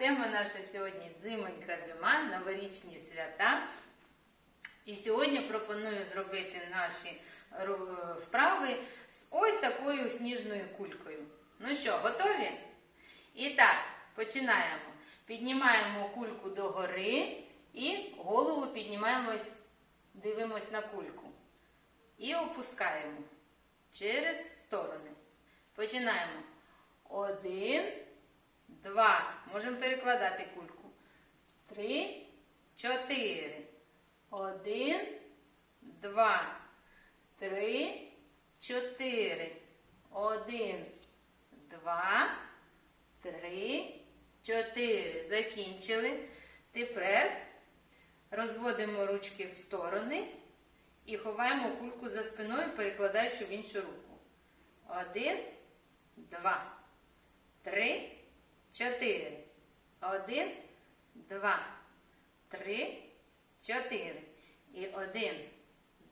тема наша сьогодні зимонька зима, новорічні свята. І сьогодні пропоную зробити наші вправи з ось такою сніжною кулькою. Ну що, готові? І так, починаємо. Піднімаємо кульку догори і голову піднімаємо, дивимось на кульку. І опускаємо через сторони. Починаємо. Один. Можемо перекладати кульку. Три, чотири. Один, два, три, чотири. Один, два, три, чотири. Закінчили. Тепер розводимо ручки в сторони і ховаємо кульку за спиною, перекладаючи в іншу руку. Один, два, три, чотири. Один, два, три, чотири. І один,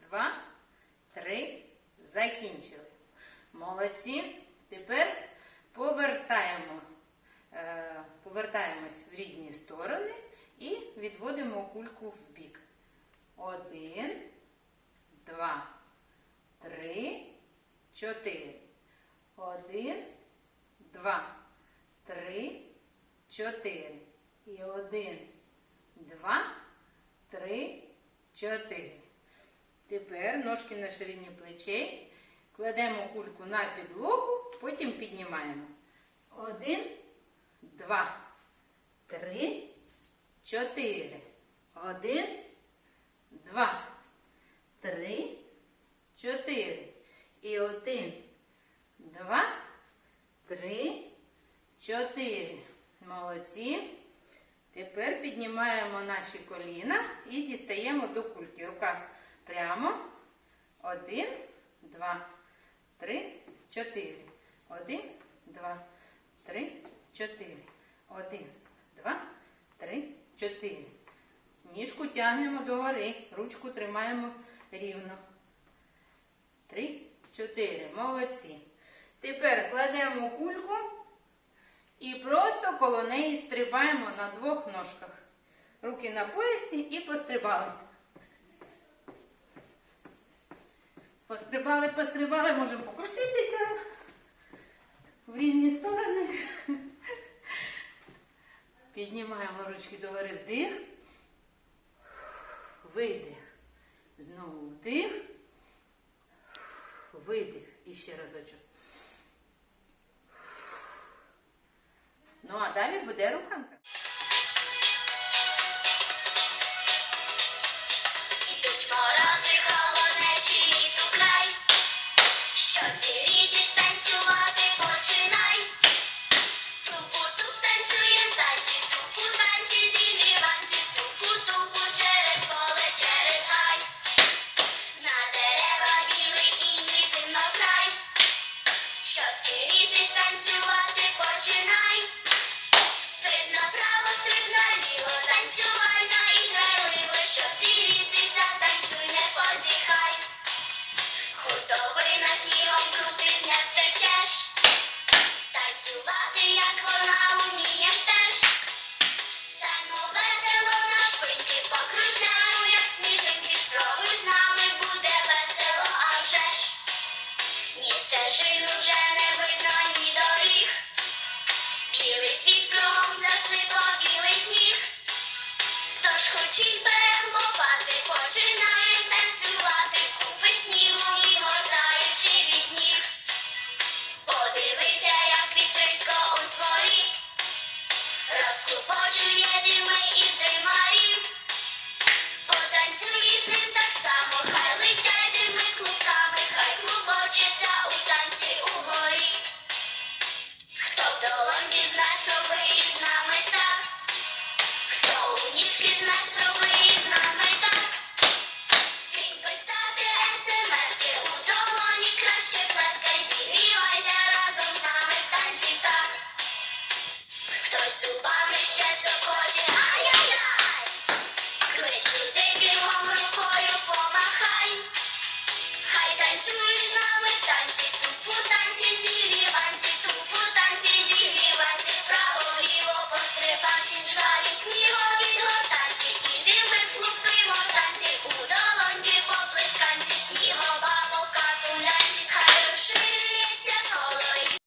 два, три. Закінчили. Молодці. Тепер повертаємо, е, повертаємось в різні сторони і відводимо кульку в бік. Один, два, три, чотири. Один, два, чотири. І один, два, три, чотири. Тепер ножки на ширині плечей. Кладемо кульку на підлогу, потім піднімаємо. Один, два, три, чотири. Один, два, три, чотири. І один, два, три, чотири. Молодці. Тепер піднімаємо наші коліна і дістаємо до кульки. Рука прямо. Один, два, три, чотири. Один, два, три, чотири. Один, два, три, чотири. Ніжку тягнемо догори, ручку тримаємо рівно. Три, чотири. Молодці. Тепер кладемо кульку і просто коло неї стрибаємо на двох ножках. Руки на поясі і пострибали. Пострибали, пострибали, можемо покрутитися в різні сторони. Піднімаємо ручки догори вдих. Видих. Знову вдих. Видих. І ще разочок. Ну, а далі буде руханка. Худобина снігом крутить, не втечеш. Танцювати, як вона умієш теж. Саймо весело на шпиньки, покружляю, як сніжинки, спробуй з нами буде весело, а. Ні стежин уже не видно, ні доріг. Білий світ кругом засипав сніг. Розкупочує дими і так само, хай летять дими хай клубочиться у танці угорі. Хто в долоньки знає, зроби із нами так. Хто у ніжки знає, зроби із нами так. Кинь писати смски у долоні, краще плескай, зігрівайся разом з нами в танці так. Хтось ще Buradan çektim, buradan çektim.